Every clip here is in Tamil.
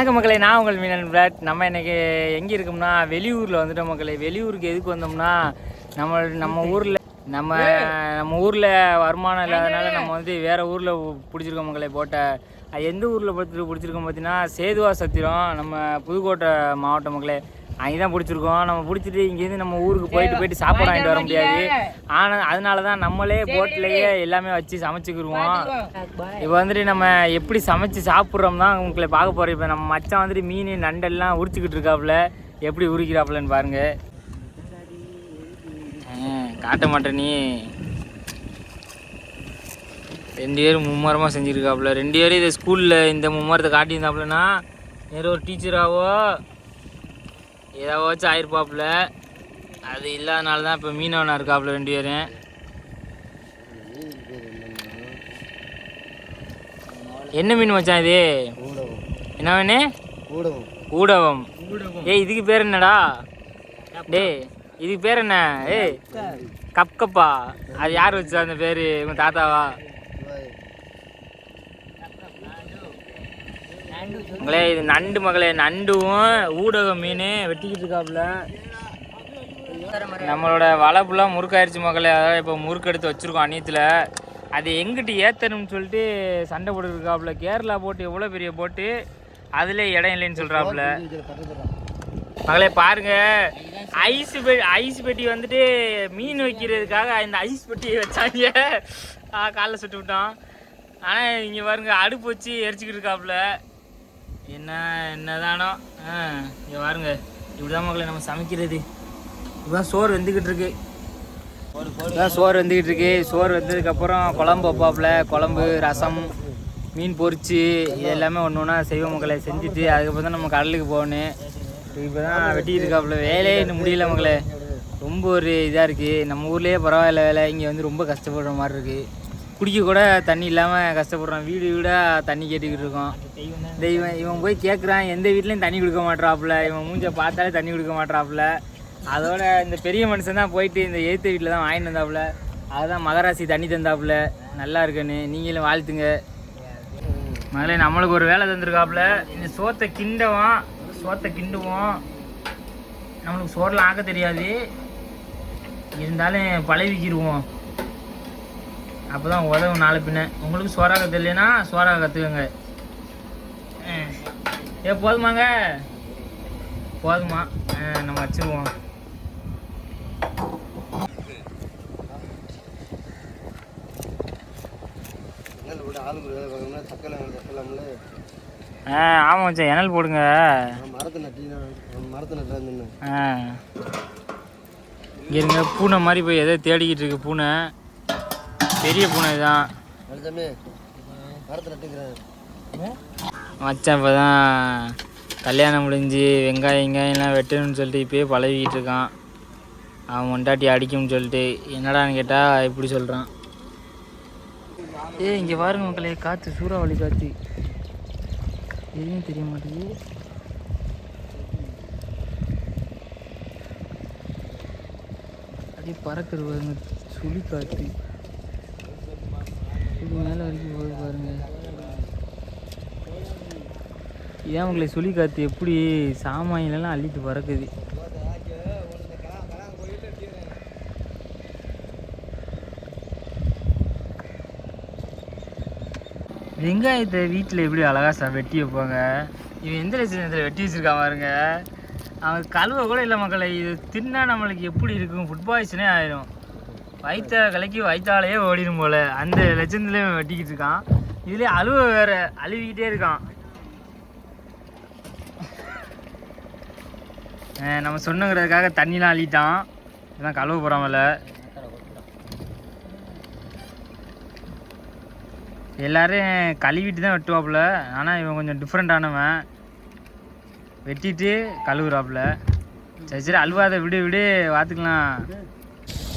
வணக்க மக்களே நான் உங்கள் மீனன் பிளாட் நம்ம இன்றைக்கி எங்கே இருக்கோம்னா வெளியூரில் வந்துட்டோம் மக்களே. வெளியூருக்கு எதுக்கு வந்தோம்னா நம்ம நம்ம ஊரில் நம்ம நம்ம ஊரில் வருமானம் இல்லாதனால நம்ம வந்து வேறு ஊரில் பிடிச்சிருக்கோம் மக்களே போட்டை அது எந்த ஊரில் பிடிச்சி பிடிச்சிருக்கோம் பார்த்தீங்கன்னா சேதுவா சத்திரம் நம்ம புதுக்கோட்டை மாவட்டம் மக்களே. அங்கே தான் பிடிச்சிருக்கோம். நம்ம பிடிச்சிட்டு இங்கேருந்து நம்ம ஊருக்கு போயிட்டு போயிட்டு சாப்பாடு வாங்கிட்டு வர முடியாது. ஆனால் அதனால தான் நம்மளே போட்லேயே எல்லாமே வச்சு சமைச்சுக்கிருவோம். இப்போ வந்துட்டு நம்ம எப்படி சமைச்சு சாப்பிட்றோம் தான் உங்களை பார்க்க போகிறோம் இப்போ நம்ம மச்சான் வந்துட்டு மீன் நண்டெல்லாம் உரிச்சுக்கிட்டு இருக்காப்புல. எப்படி உரிக்கிறாப்புலன்னு பாருங்க. ஆ, காட்ட மாட்டே நீ. ரெண்டு பேரும் மும்மரமாக செஞ்சுருக்காப்புல. ரெண்டு பேரும் இதை ஸ்கூலில் இந்த மும்மரத்தை காட்டியிருந்தாப்புலனா நேரம் ஒரு டீச்சராவோ ஏதாவாச்சும் ஆயிருப்பாப்புல. அது இல்லாதனால தான் இப்போ மீனவனாக இருக்காப்புல ரெண்டு பேரும். என்ன மீன் மச்சான் இது? என்ன வேணு ஊடகம். ஏய் இதுக்கு பேர் என்னடா? டேய் இதுக்கு பேர் என்ன? ஏய் கப் கப்பா அது யார் வச்சா அந்த பேர்? உங்கள் தாத்தாவா? மகளே இது நண்டு மகளே நண்டும் ஊடக மீன் வெட்டிக்கிட்டு இருக்காப்புல நம்மளோட வலை ஃபுல்லாக முறுக்காயிருச்சு மகளே. அதாவது இப்போ முறுக்கு எடுத்து வச்சுருக்கோம் அந்நியத்தில் அது எங்கிட்டு ஏற்றணும்னு சொல்லிட்டு சண்டை போட்டுருக்காப்புல கேரளா போட்டு எவ்வளோ பெரிய போட்டு அதிலே இடம் இல்லைன்னு சொல்கிறாப்புல மகளே பாருங்க. ஐஸ் பெட்டி ஐஸ் பெட்டி வந்துட்டு மீன் வைக்கிறதுக்காக இந்த ஐஸ் பெட்டியை வச்சாங்க. ஆ, காலைல சுட்டு விட்டோம் ஆனால் இங்கே பாருங்க அடுப்பு வச்சு எரிச்சிக்கிட்டு இருக்காப்புல என்ன என்னதானோ? ஆ இங்கே பாருங்க. இப்படிதான் மக்களை நம்ம சமைக்கிறது. இப்பதான் சோறு வெந்துக்கிட்டு இருக்கு. இப்போதான் சோறு வெந்துக்கிட்டு இருக்கு. சோறு வெந்ததுக்கப்புறம் குழம்பு வைப்பாப்புல. குழம்பு ரசம் மீன் பொரிச்சு இது எல்லாமே ஒன்று ஒன்றா செய்வோம் மக்களை செஞ்சுட்டு அதுக்கப்புறம் தான் நம்ம கடலுக்கு போகணும். இப்போ தான் வெட்டிக்கிட்டு இருக்காப்புல. வேலையே இன்னும் முடியல மக்களை ரொம்ப ஒரு இதாக இருக்குது நம்ம ஊர்லேயே பரவாயில்ல வேலை. இங்கே வந்து ரொம்ப கஷ்டப்படுற மாதிரி இருக்குது குடிக்க கூட தண்ணி இல்லாமல் கஷ்டப்படுறோம் வீடு வீடாக தண்ணி கேட்டுக்கிட்டு இருக்கோம் இந்த இவன் இவன் போய் கேட்குறான் எந்த வீட்லேயும் தண்ணி கொடுக்க மாட்றாப்புல. இவன் மூஞ்சை பார்த்தாலே தண்ணி கொடுக்க மாட்றாப்புல. அதோட இந்த பெரிய மனுஷன் தான் போயிட்டு இந்த எழுத்து வீட்டில் தான் வாங்கிட்டு வந்தாப்புல. அதுதான் மகராசி தண்ணி தந்தாப்புல. நல்லா இருக்குன்னு. நீங்களும் வாழ்த்துங்க. முதல்ல நம்மளுக்கு ஒரு வேலை தந்திருக்காப்புல. இந்த சோத்தை கிண்டவும் சோத்தை கிண்டுவோம் நம்மளுக்கு சோறுலாம் ஆக்க தெரியாது. இருந்தாலும் பழகிக்கிடுவோம் அப்போ தான் உதவும் நாளை பின்ன. உங்களுக்கு சோறாக தெரியலனா சோறாக கற்றுக்கோங்க ஏ போதுமாங்க? போதுமா. ஆ, நம்ம வச்சுருவோம் ஆ ஆமாம் மச்சான் எனல் போடுங்க. மரத்தை நட்டினா மரத்தை நட்டுறாங்க ஆ. இங்க இருங்க பூனை மாதிரி போய் எதோ தேடிக்கிட்டு இருக்கு பூனை. பெரிய பூனை தான் மச்சான் இப்போ தான் கல்யாணம் முடிஞ்சு வெங்காயம் வெங்காயம்லாம் வெட்டணும்னு சொல்லிட்டு இப்போயே பழகிக்கிட்டு இருக்கான். அவன் மொண்டாட்டி அடிக்கும்னு சொல்லிட்டு. என்னடான்னு கேட்டால் இப்படி சொல்கிறான் ஏய் இங்கே பாருங்க மக்களே காற்று சூறாவளி காற்று எதுவும் தெரிய மாட்டேங்குது. அப்படியே பறக்குது பாருங்க சுழி காற்று மேலே வரைக்கும் போய் பாருங்க. இதான் உங்களை சுழி காற்று எப்படி சாமான்லாம் அள்ளிட்டு பறக்குது. வெங்காயத்தை வீட்டில் எப்படி அழகா ச வெட்டி வைப்பாங்க? இவன் எந்த லட்சணத்தில் வெட்டி வச்சுருக்கா பாருங்க? அவன் கழுவ கூட இல்லை மக்களை இது தின்னா நம்மளுக்கு எப்படி இருக்கும்? ஃபுட் பாய்சனே ஆயிரும். வைத்த கலக்கி வயிற்றாலேயே ஓடிடும் போல. அந்த லட்சத்துலேயும் வெட்டிக்கிட்டு இருக்கான். இதுலேயே அழுவ வேற அழுவிக்கிட்டே இருக்கான். நம்ம சொன்னங்கிறதுக்காக தண்ணிலாம் அழிட்டான் இதெல்லாம் கழுவ போகிறாமல எல்லாரும் கழுவிட்டு தான் வெட்டுவாப்புல. ஆனால் இவன் கொஞ்சம் டிஃப்ரெண்ட்டானவன் வெட்டிட்டு கழுவுறாப்புல. சரி சரி அழுவாத விடு விடு பார்த்துக்கலாம்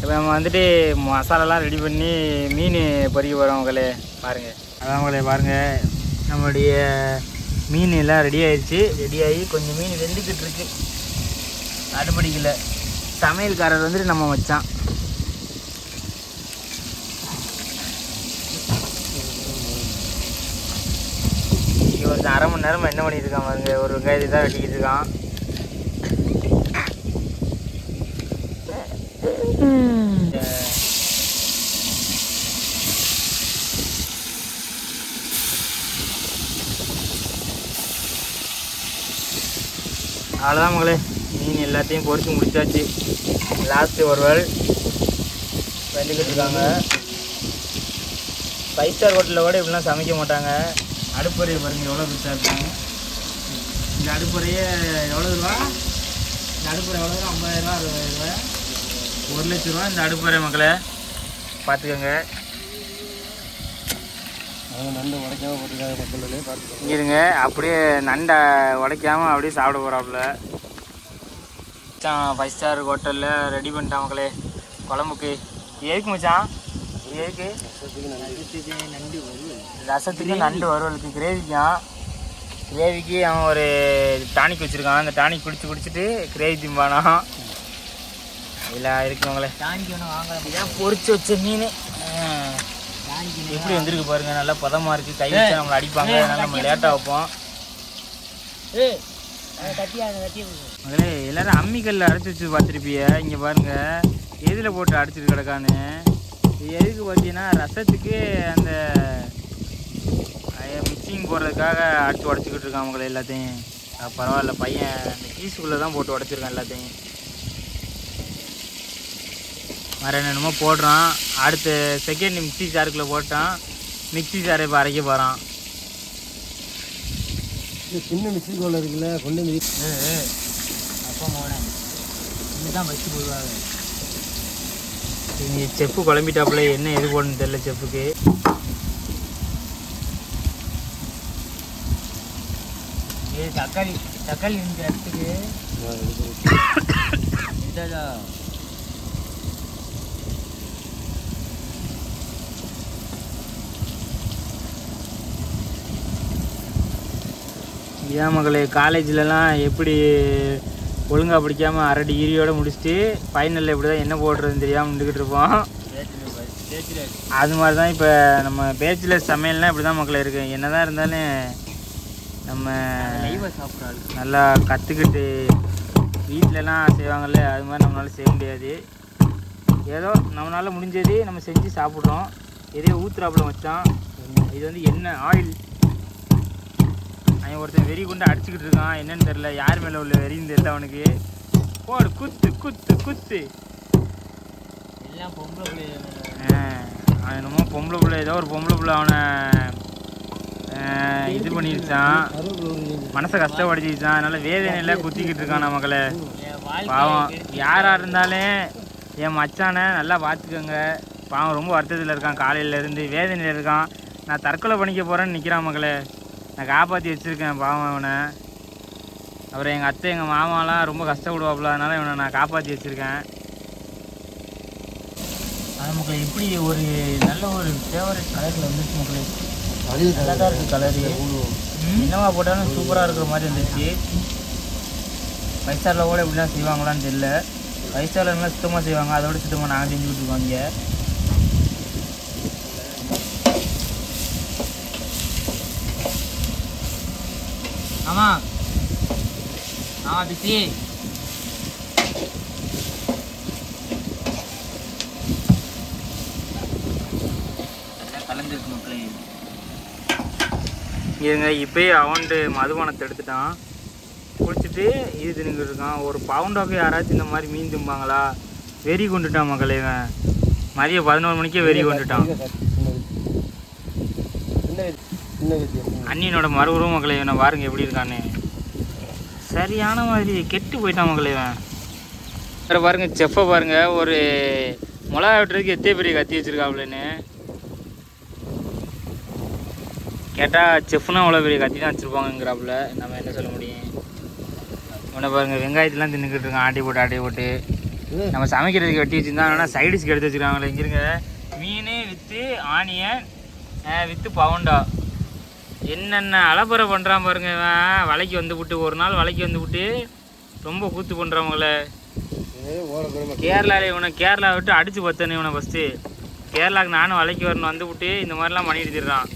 இப்போ நம்ம வந்துட்டு மசாலாலாம் ரெடி பண்ணி மீன் பொறிக்க போகிறோம் உங்களே பாருங்கள் அதான் உங்களே பாருங்கள் நம்மளுடைய மீன் எல்லாம் ரெடி ஆயிடுச்சு ரெடி ஆகி கொஞ்சம் மீன் வெந்துக்கிட்டு இருக்கு. அடுப்படிக்கல சமையல்காரர் வந்துட்டு நம்ம மச்சான். இங்கே ஒருத்தன் அரை மணி நேரமா என்ன பண்ணிட்டு இருக்கான் பாருங்க. ஒரு வெங்காயத்தை தான் வெட்டிக்கிட்டு இருக்கான். அவ்வளோதான் மகளே. மீன் எல்லாத்தையும் பொறிச்சு முடிச்சாச்சு. லாஸ்ட்டு ஒரு வேள் வெள்ளிக்கிட்டு இருக்காங்க ஃபைவ் ஸ்டார் ஹோட்டலில் கூட இப்படிலாம் சமைக்க மாட்டாங்க. அடுப்புறையை பாருங்கள் எவ்வளோ பெருசாக இருக்கும் இந்த அடுப்பறையே எவ்வளோ ரூபா? இந்த அடுப்பறை எவ்வளோ ரூபா? ஐம்பதாயிரரூவா அறுபதாயிரரூவா ஒரு லட்ச ரூபா இந்த அடுப்பறை மக்களை பார்த்துக்கோங்க. நண்டு உடைக்காம போட்டுருக்காங்க மக்களே இங்க இருங்க அப்படியே நண்டை உடைக்காம அப்படியே சாப்பிட போகிறாப்புல மச்சான் ஃபைவ் ஸ்டார் ஹோட்டலில் ரெடி பண்ணிட்டான் மக்களே குழம்புக்கு. எதுக்கு மச்சான்? எதுக்கு? நண்டு வருது ரசத்துக்கு நண்டு வறுவலுக்கு கிரேவிக்கும் கிரேவிக்கு அவன் ஒரு டானிக் வச்சுருக்கான். அந்த டானிக் குடிச்சு குடிச்சிட்டு கிரேவி திம்பானா? இதில் இருக்குங்களே டானிக்கு ஒன்று வாங்கலாம் பொரிச்சு வச்ச மீன். எப்படி வந்திருக்கு பாருங்க நல்லா பதமாக இருக்குது கை வச்சு நம்மளை அடிப்பாங்க. அதனால நம்ம லேட்டாக வைப்போம். மகளே எல்லாரும் அம்மிக்கல்ல அரைச்சி வச்சு பார்த்துருப்பிய. இங்கே பாருங்க எதில் போட்டு அடிச்சிட்டு கிடக்கான்னு. எதுக்கு பார்த்தீங்கன்னா ரசத்துக்கு அந்த மிக்சிங் போடுறதுக்காக அடிச்சு உடச்சிக்கிட்டு இருக்கான் மகளே எல்லாத்தையும். பரவாயில்ல பையன் அந்த கீஸுக்குள்ளே தான் போட்டு உடச்சிருக்கான் எல்லாத்தையும். வேறு என்னென்னமோ போடுறான். அடுத்து செகண்ட் மிக்ஸி ஜாருக்குள்ளே போட்டான். மிக்ஸி ஜாரை இப்போ அரைக்க போகிறான் சின்ன மிக்சி கோல் இருக்குல்ல கொண்டு அப்பா மோனேன் இதுதான் வச்சு போடுவாங்க. இங்கே செப்பு குழம்பிட்டாப்புல என்ன எது போடணும்னு தெரியல செப்புக்கு. தக்காளி தக்காளி இந்த இடத்துக்கு ஏன் மகளே காலேஜ்லலாம் எப்படி ஒழுங்காக படிக்காமல் அரை டிகிரியோட முடிச்சுட்டு ஃபைனலில் இப்படி தான் என்ன போடுறதுன்னு தெரியாமல் நின்றுக்கிட்டு இருப்போம். அது மாதிரி தான் இப்போ நம்ம பேச்சுலர் சமையல்னால் இப்படி தான் மக்களே இருக்கு. என்ன தான் இருந்தாலும் நம்ம நல்லா கற்றுக்கிட்டு வீட்டிலலாம் செய்வாங்கல்ல அது மாதிரி நம்மளால செய்ய முடியாது. ஏதோ நம்மளால் முடிஞ்சது நம்ம செஞ்சு சாப்பிட்றோம். இதே ஊத்துறாப்புல வச்சான் இது வந்து எண்ணெய் ஆயில். அவன் ஒருத்தன் வெறி கொண்டு அடிச்சுக்கிட்டு இருக்கான். என்னன்னு தெரியல. யார் மேலே உள்ள வெறின்னு தெரியல அவனுக்கு. போடு குத்து குத்து குத்து. எல்லாம் பொம்பளை பிள்ளைங்க ஆ, அவன் என்னமோ பொம்பளை பிள்ளை. ஏதோ ஒரு பொம்பளை பிள்ளை அவனை இது பண்ணிருச்சான். மனசை கஷ்டப்படுத்திச்சான் அதனால வேதனையில குத்திக்கிட்டு இருக்கான் மக்களை பாவம். யாராக இருந்தாலும் என் மச்சானை நல்லா பார்த்துக்கோங்க. பாவம் ரொம்ப வருத்தத்தில் இருக்கான். காலையில இருந்து வேதனையில் இருக்கான். நான் தற்கொலை பண்ணிக்க போகிறேன்னு நிற்கிறான் மகளே. நான் காப்பாற்றி வச்சுருக்கேன் பாவம் அவனை அப்புறம் எங்கள் அத்தை எங்கள் மாமாலாம் ரொம்ப கஷ்டப்படுவாப்புல. அதனால இவனை நான் காப்பாற்றி வச்சுருக்கேன். அது மக்களே எப்படி ஒரு நல்ல ஒரு ஃபேவரட் கலரில் வந்துச்சு மக்களே. நல்லா தான் இருக்குது கலரு என்னவா போட்டாலும் சூப்பராக இருக்கிற மாதிரி இருந்துச்சு. ஃபைவ் கூட இப்படிலாம் செய்வாங்களான்னு தெரியல. ஃபைவ் ஸ்டாரில் நல்லா சுத்தமாக செய்வாங்க. அதோட சுத்தமாக நாங்கள் செஞ்சுக்கிட்டு இருக்கோம் இங்கே. ஆமாம் ஆமாம் பிசி கலந்துருக்கு மக்களே. இருங்க இப்போயே அவன்ட்டு மதுபானத்தை எடுத்துட்டான். குடிச்சிட்டு இது தின்னுக்கிட்டு இருக்கான். ஒரு பவுண்டாக்கு யாராச்சும் இந்த மாதிரி மீன் திம்பாங்களா? வெறி கொண்டுட்டான் மக்களே இவன். மதியம் பதினோரு மணிக்கே வெறி கொண்டுட்டான். அண்ணியனோட மறுபுறம் மக்களை இவனை பாருங்க எப்படி இருக்கான்னு. சரியான மாதிரி கெட்டு போயிட்டான் மக்களை இவன். பாருங்க செஃப்பை பாருங்க ஒரு மிளகா வெட்டுறதுக்கு எத்தே பெரிய கத்தி வச்சுருக்காப்லன்னு. கேட்டால் செஃப்னா அவ்வளோ பெரிய கத்தி தான் வச்சுருப்பாங்கங்கிறாப்புல நம்ம என்ன சொல்ல முடியும்? இவனை பாருங்க வெங்காயத்தெலாம் தின்னுக்கிட்டு இருக்கான் ஆட்டி போட்டு ஆட்டி போட்டு. நம்ம சமைக்கிறதுக்கு வெட்டி வச்சுருந்தா ஆனால் சைடிஷ்க்கு எடுத்து வச்சுருக்காங்களே இங்கிருங்க மீன் விற்று ஆனியன் வித்து பவுண்டா. என்னென்ன அலப்பறை பண்ணுறான் பாருங்க வலைக்கு வந்து விட்டு ஒரு நாள் வலைக்கு வந்து விட்டு ரொம்ப கூத்து பண்ணுறவங்கள கேரளாவில் இவனை கேரளா விட்டு அடித்து பத்தணும் இவனை ஃபஸ்ட்டு கேரளாவுக்கு நானும் வலைக்கு வரணும் வந்து விட்டு இந்த மாதிரிலாம் பண்ணிட்டு திடுறான்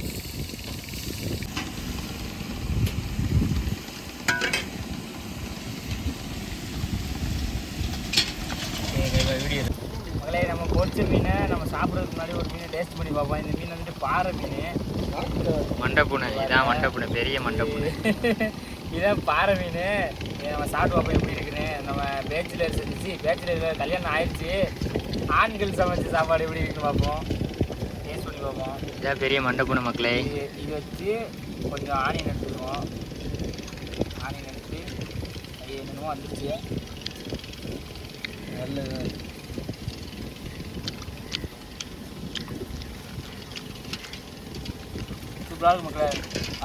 வீடியோ நம்ம பொரிச்ச மீனை சாப்பிட்றதுக்கு முன்னாடி ஒரு மீனை டேஸ்ட் பண்ணி பார்ப்போம். இந்த மீன் வந்துட்டு பாறை மீன். மண்டப்புணை இதான் மண்டப்புணை பெரிய மண்டப்புணை இதான் பாறை மீன். நம்ம சாப்பிட்டு பார்ப்போம் எப்படி இருக்குன்னு. நம்ம பேச்சுலர் செஞ்சிச்சு பேச்சுலர் கல்யாணம் ஆயிடுச்சு. ஆண்கள் சமைச்ச சாப்பாடு எப்படி இருக்குன்னு பார்ப்போம். டேஸ்ட் பண்ணி பார்ப்போம். இதான் பெரிய மண்டப்புணை மக்களே. இது இது வச்சு கொஞ்சம் ஆனியன் எடுத்துக்குவோம் ஆனியன் எடுத்து அது என்னென்னமோ வந்துருச்சு. நல்ல சூப்பராக இருக்கு மக்களே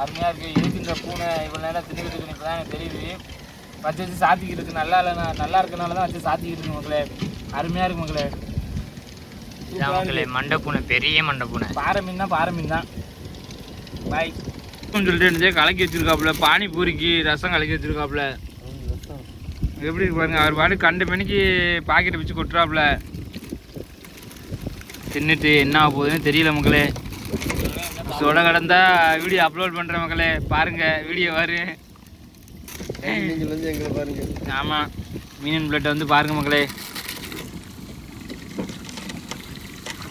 அருமையாக இருக்குது இந்த பூனை இவ்வளோ நேரம் தின்னுக்கிட்டு இப்போ தான் எனக்கு தெரியுது. வச்சு வச்சு சாத்திக்கிட்டு இருக்கு. நல்லா இல்லைனா நல்லா இருக்கனால தான் வச்சு சாத்திக்கிட்டு இருக்கு மக்களே. அருமையாக இருக்கு மக்களே. மக்களே மண்டை பூனை பெரிய மண்டை பூனை. பாறை மீன் தான் பாறை மீன் தான். பாய் சொல்லிட்டு இருந்துச்சு கலக்கி வச்சிருக்காப்புல. பானிபூரிக்கு ரசம் கலக்கி வச்சிருக்காப்புல. எப்படி இருக்கு பாருங்க. அவர் பாட்டு கண்ட மணிக்கு பாக்கெட்டை வச்சு கொட்டுறாப்புல. தின்னுட்டு என்ன ஆக போகுதுன்னு தெரியல மக்களே. சொட கடந்தா வீடியோ அப்லோட் பண்ற மக்களே பாருங்க வீடியோ எங்களை பாருங்க. ஆமாம் மீன் பிளட் வந்து பாருங்க மக்களே.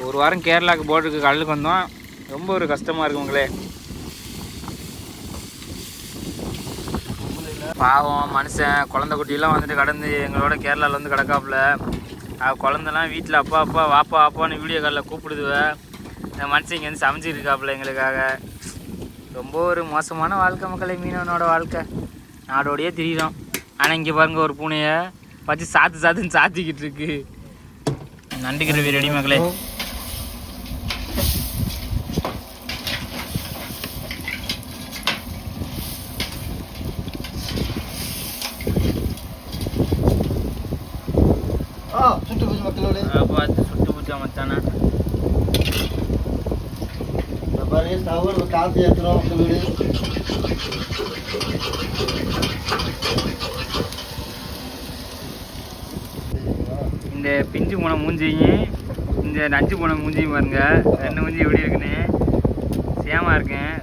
ஒரு வாரம் கேரளாவுக்கு போட்டுருக்கு கடலுக்கு வந்தோம். ரொம்ப ஒரு கஷ்டமாக இருக்கு மக்களே. பாவம் மனுஷன் குழந்தை குட்டியெல்லாம் வந்துட்டு கடந்து எங்களோட கேரளாவில் வந்து கிடக்காப்புல. குழந்தெல்லாம் வீட்டில் அப்பா அப்பா வாப்பா வாப்பான்னு வீடியோ காலில் கூப்பிடுதுவ. இந்த மனுஷன் இங்கே வந்து சமைச்சிட்டு இருக்காப்புல எங்களுக்காக. ரொம்ப ஒரு மோசமான வாழ்க்கை மக்களை மீனவனோட வாழ்க்கை. நாடோடையே திரியிறோம். ஆனால் இங்கே பாருங்கள் ஒரு பூனையை வச்சு சாத்து சாத்துன்னு சாத்திக்கிட்டு இருக்கு. நண்டு கிரவி ரெடி மக்களே ஆ சுட்டு போச்சு மக்களோட பார்த்து சுட்டு பூச்சா மச்சானா இந்த பாருங்க ஸ்டவ்வில் காற்று ஏற்றுறோம் மக்களோட இந்த பிஞ்சு போன மூஞ்சியும் இந்த நஞ்சு போன மூஞ்சியும் பாருங்க. ரெண்டு மூஞ்சி எப்படி இருக்குன்னு சேமா இருக்கேன்.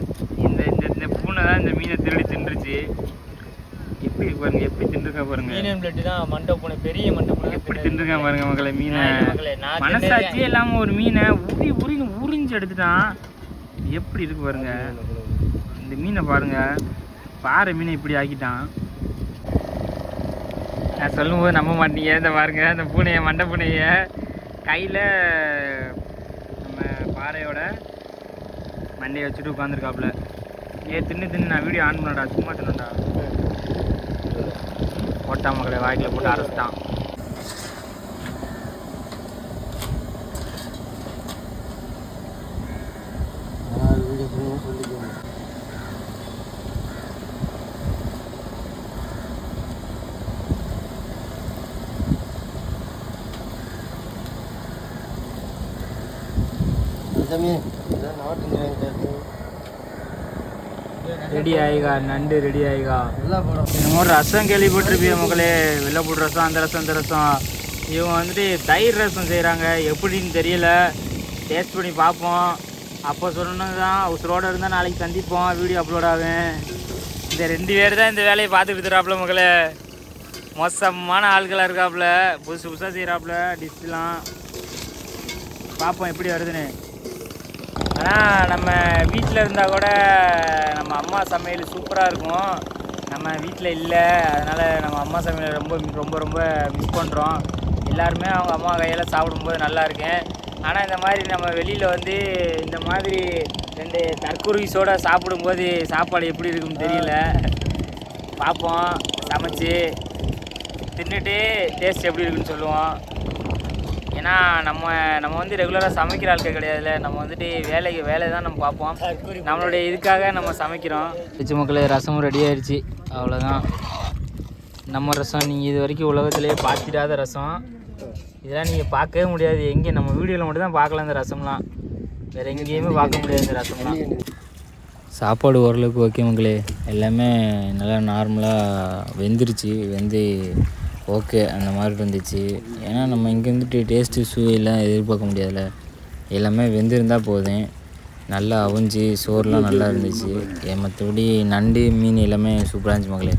இந்த இந்த இந்த பூனை தான் இந்த மீனை திருடி தின்றுச்சு. எப்படி இருக்கு பாருங்க எப்படி தின்றுக்கா பாருங்க. மீனன் பிளட் தான் மண்டை பூனை பெரிய மண்டை பூனை. எப்படி தின்றுக்கா பாருங்க மக்களை மீனை. மனசாட்சியே இல்லாம ஒரு மீனை உரி உரின்னு உறிஞ்சு எடுத்துட்டான். எப்படி இருக்கு பாருங்க. இந்த மீனை பாருங்க. பாறை மீனை இப்படி ஆக்கிட்டான். நான் சொல்லும்போது நம்ப மாட்டீங்க. இந்த பாருங்க இந்த பூனையை மண்டை பூனைய. கையில் நம்ம பாறையோட மண்டையை வச்சுட்டு உட்காந்துருக்காப்புல ஏ தின்னு தின்னு நான் வீடியோ ஆன் பண்ணடா சும்மா தின்னடா போட்டா மக்களை வாய்க்கில் போட்டு அரைச்சிட்டான். மீன் ரெடி ஆயிகா நண்டு ரெடி ஆயிகா. போடும். என்னமோ ரசம் கேள்விப்பட்டிருப்பிய மக்களே. வெள்ளைப்பூடு ரசம் அந்த ரசம் இந்த ரசம். இவங்க வந்துட்டு தயிர் ரசம் செய்கிறாங்க எப்படின்னு தெரியல. டேஸ்ட் பண்ணி பார்ப்போம். அப்போ சொன்னது தான் உசுரோடு இருந்தால் நாளைக்கு சந்திப்போம். வீடியோ அப்லோட் ஆகும் இந்த ரெண்டு பேர் தான் இந்த வேலையை பார்த்துட்டு இருக்கிறாப்புல மக்களே. மோசமான ஆட்களாக இருக்காப்புல. புதுசு புதுசாக செய்கிறாப்புல டிஷ்லாம் பார்ப்போம் எப்படி வருதுன்னு. ஆனால் நம்ம வீட்டில் இருந்தால் கூட நம்ம அம்மா சமையல் சூப்பராக இருக்கும். நம்ம வீட்டில் இல்லை. அதனால் நம்ம அம்மா சமையலை ரொம்ப ரொம்ப ரொம்ப மிஸ் பண்ணுறோம் எல்லாருமே அவங்க அம்மா கையில் சாப்பிடும்போது நல்லா இருக்கேன். ஆனால் இந்த மாதிரி நம்ம வெளியில் வந்து இந்த மாதிரி ரெண்டு தற்குருவிஸோட சாப்பிடும்போது சாப்பாடு எப்படி இருக்குன்னு தெரியல. பார்ப்போம். சமைச்சு தின்னுட்டு டேஸ்ட் எப்படி இருக்குன்னு சொல்லுவோம். ஏன்னா நம்ம நம்ம வந்து ரெகுலராக சமைக்கிற ஆட்கள் கிடையாதுல்ல. நம்ம வந்துட்டு வேலைக்கு வேலை தான் நம்ம பார்ப்போம். நம்மளுடைய இதுக்காக நம்ம சமைக்கிறோம். வச்சு மக்களே ரசமும் ரெடி ஆயிடுச்சு. அவ்வளோதான் நம்ம ரசம் நீங்கள் இது வரைக்கும் உலகத்திலேயே பார்த்திடாத ரசம். இதெல்லாம் நீங்கள் பார்க்கவே முடியாது. எங்கே நம்ம வீடியோவில் மட்டும் தான் பார்க்கலாம் இந்த ரசம்லாம். வேறு எங்கேயுமே பார்க்க முடியாது இந்த ரசம்லாம். சாப்பாடு ஓரளவுக்கு ஓகே மக்களே. எல்லாமே நல்லா நார்மலாக வெந்துருச்சு. வெந்து ஓகே அந்த மாதிரி இருந்துச்சு. ஏன்னா நம்ம இங்கே இருந்துட்டு டேஸ்ட்டு சுவையெல்லாம் எதிர்பார்க்க முடியாதுல்ல. எல்லாமே வெந்திருந்தால் போதும். நல்லா அவிஞ்சு சோறுலாம் நல்லா இருந்துச்சு. மற்றபடி நண்டு மீன் எல்லாமே சூப்பராக இருந்துச்சு மகளே